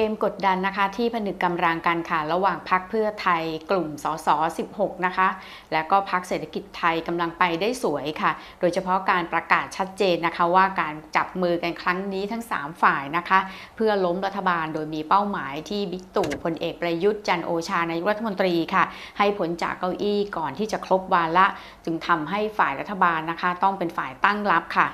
เกมกดดันนะคะที่ผนึกกำลังกันค่ะระหว่างพักเพื่อไทยกลุ่มสส 16 นะคะ และก็พักเศรษฐกิจไทยกำลังไปได้สวยค่ะ โดยเฉพาะการประกาศชัดเจนนะคะ ว่าการจับมือกันครั้งนี้ทั้ง 3 ฝ่ายนะคะ เพื่อล้มรัฐบาลโดยมีเป้าหมายที่บิ๊กตู่พลเอกประยุทธ์จันโอชานายกรัฐมนตรีค่ะ ให้ผลจากเก้าอี้ก่อนที่จะครบวาระจึงทำให้ฝ่ายรัฐบาลนะคะ ต้องเป็นฝ่ายตั้งรับค่ะ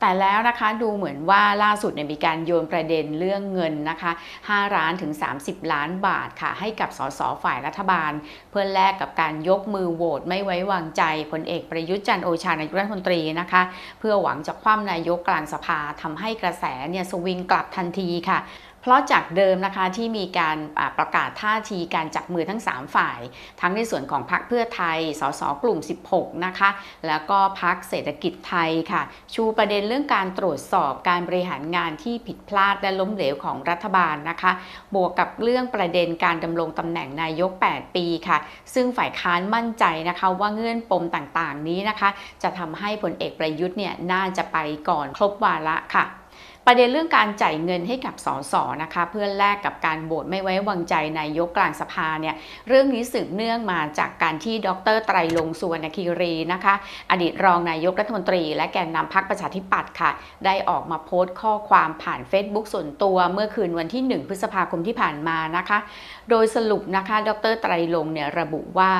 แต่แล้วนะคะดูเหมือนว่าล่าสุดเนี่ยมีการโยนประเด็นเรื่องเงินนะคะ5ล้านถึง 30 ล้านบาทค่ะ ให้กับสสฝ่ายรัฐบาล เพื่อแลกกับการยกมือโหวตไม่ไว้วางใจพลเอกประยุทธ์จันโอชานายกรัฐมนตรีนะคะ เพื่อหวังจะคว่ำนายกกลางสภาทำให้กระแสเนี่ยสวิงกลับทันทีค่ะ เพราะจากเดิมนะคะที่มีการประกาศท่าทีการจับมือทั้ง 3 ฝ่าย ทั้งในส่วนของพรรคเพื่อไทย สสกลุ่ม 16 นะคะ แล้วก็พรรคเศรษฐกิจไทยค่ะ ชูประเด็นเรื่องการตรวจสอบการบริหารงานที่ผิดพลาดและล้มเหลวของรัฐบาลนะคะ บวกกับเรื่องประเด็นการดำรงตำแหน่งนายก 8 ปีค่ะ ซึ่งฝ่ายค้านมั่นใจนะคะว่าเงื่อนปมต่างๆนี้นะคะ จะทำให้พลเอกประยุทธ์เนี่ยน่าจะไปก่อนครบวาระค่ะ ประเด็นเรื่องการจ่ายเงินให้กับสสนะคะเพื่อแลกกับการโหวตไม่ไว้วางใจนายกกลางสภาเนี่ยเรื่องนี้สืบเนื่องมาจากการที่ดรไตรลงสุวรรณคีรีนะคะอดีตรองนายกรัฐมนตรี และแกนนำพรรคประชาธิปัตย์ค่ะ ได้ออกมาโพสต์ข้อความผ่าน Facebook ส่วนตัวเมื่อคืนวันที่ 1 พฤษภาคมที่ผ่านมานะคะ โดยสรุปนะคะดรไตรลงเนี่ยระบุว่า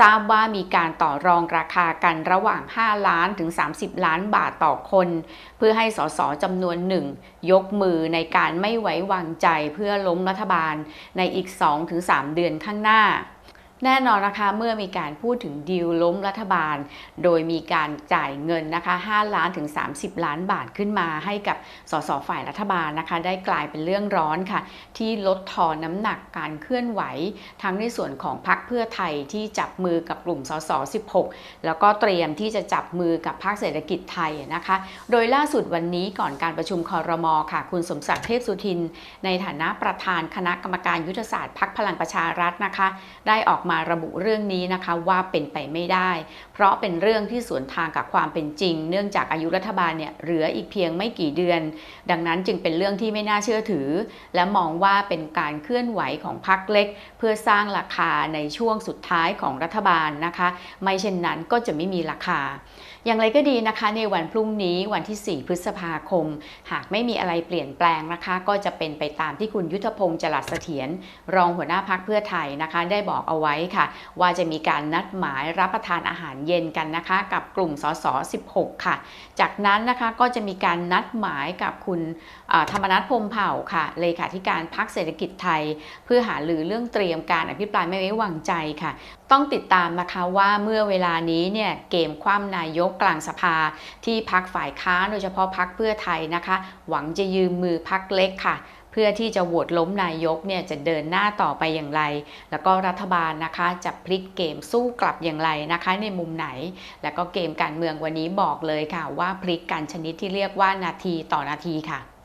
ทราบว่ามีการต่อรองราคากันระหว่าง 5 ล้านถึง 30 ล้านบาทต่อคน เพื่อให้สสจำำนวนหนึ่งยกมือในการไม่ไว้วางใจเพื่อล้มรัฐบาลในอีก 2-3 เดือนข้างหน้า แน่นอนนะคะเมื่อมีการพูดถึงดีลล้มรัฐบาล โดยมีการจ่ายเงินนะคะ 5 ล้านถึง 30 ล้านบาทขึ้นมาให้กับสสฝ่ายรัฐบาลนะคะ ได้กลายเป็นเรื่องร้อนค่ะ ที่ลดทอนน้ำหนักการเคลื่อนไหว ทั้งในส่วนของพรรคเพื่อไทยที่จับมือกับกลุ่มสส 16 แล้วก็เตรียมที่จะจับมือกับพรรคเศรษฐกิจไทยนะคะ โดยล่าสุดวันนี้ก่อนการประชุมคอรมอค่ะ คุณสมศักดิ์เทพสุทิน ในฐานะประธานคณะกรรมการยุทธศาสตร์พรรคพลังประชารัฐนะคะ ได้ออกมาระบุเรื่องนี้นะคะว่าเป็นไปไม่ได้ เพราะเป็นเรื่องที่สวนทางกับความเป็นจริง เนื่องจากอายุรัฐบาลเนี่ยเหลืออีกเพียงไม่กี่เดือน ดังนั้นจึงเป็นเรื่องที่ไม่น่าเชื่อถือ และมองว่าเป็นการเคลื่อนไหวของพรรคเล็ก เพื่อสร้างราคาในช่วงสุดท้ายของรัฐบาลนะคะ ไม่เช่นนั้นก็จะไม่มีราคา อย่างไรก็ดีนะคะ ในวันพรุ่งนี้วันที่ 4 พฤษภาคม หากไม่มีอะไรเปลี่ยนแปลงนะคะ ก็จะเป็นไปตามที่คุณยุทธพงศ์จรัสเสถียรรองหัวหน้าพักเพื่อไทยนะคะ ได้บอกเอาไว้ค่ะ ว่าจะมีการนัดหมายรับประทานอาหารเย็นกันนะคะ กับกลุ่มสส 16 ค่ะ จากนั้นนะคะก็จะมีการนัดหมายกับคุณธรรมนัฐพรมเผ่าค่ะเลขาธิการพักเศรษฐกิจไทย เพื่อหาหรือเรื่องเตรียมการอภิปรายไม่ไว้วางใจค่ะ ต้องติดตามนะคะว่าเมื่อเวลานี้เนี่ยเกมคว่ำนายกกลางสภา ที่พักฝ่ายค้านโดยเฉพาะพักเพื่อไทยนะคะ หวังจะยืมมือพักเล็กค่ะ พื่อที่จะโหวตล้มนายกเนี่ยจะเดินหน้าต่อไปอย่างไร แล้วก็รัฐบาลนะคะจะพลิกเกมสู้กลับอย่างไรนะคะในมุมไหน แล้วก็เกมการเมืองวันนี้บอกเลยค่ะว่าพลิกกันชนิดที่เรียกว่านาทีต่อนาทีค่ะ